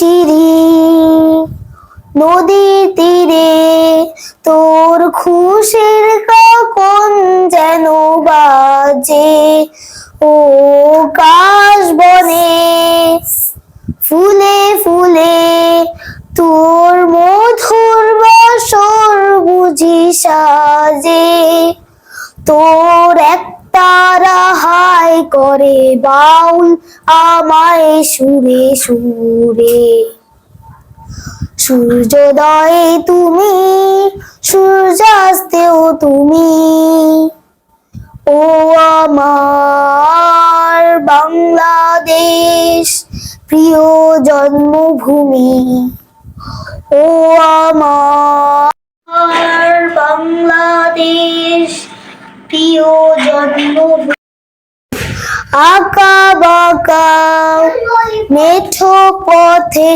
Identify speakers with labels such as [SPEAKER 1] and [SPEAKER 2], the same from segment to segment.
[SPEAKER 1] ছিরি নদীর তীরে তোর খুশির কখন যেন বাজে। ও কাশ বনে ফুলে ফুলে তোর মধুর বাসর বুঝি সাজে। তোর একতারা হাই করে বাউল আমায় সুরে সুরে। সূর্যোদয়ে তুমি, সূর্যাস্তেও তুমি। ও আমার বাংলাদেশ, প্রিয় জন্মভূমি। ও আমার বাংলাদেশ, প্রিয় আঁকা বাঁকা মেঠো পথে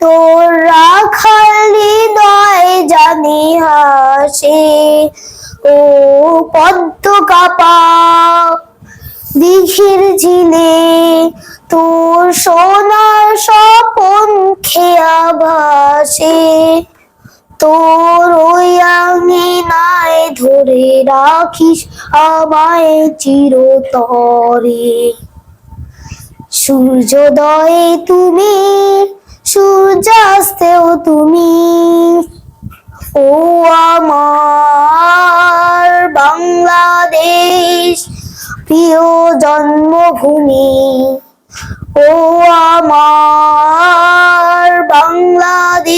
[SPEAKER 1] তোর রাখাল হৃদয় জানি হাসে। ও পদ্ম কাপা দিঘির ঝিলে, তোর সোনার স্বপন খেয়া ভাসে। তোর ওই আঙিনায় ধরে রাখিস আমায় চিরতরে। সূর্যোদয়ে তুমি, সূর্যাস্তেও তুমি। ও আমার বাংলাদেশ, প্রিয় জন্মভূমি। ও আমার বাংলাদেশ।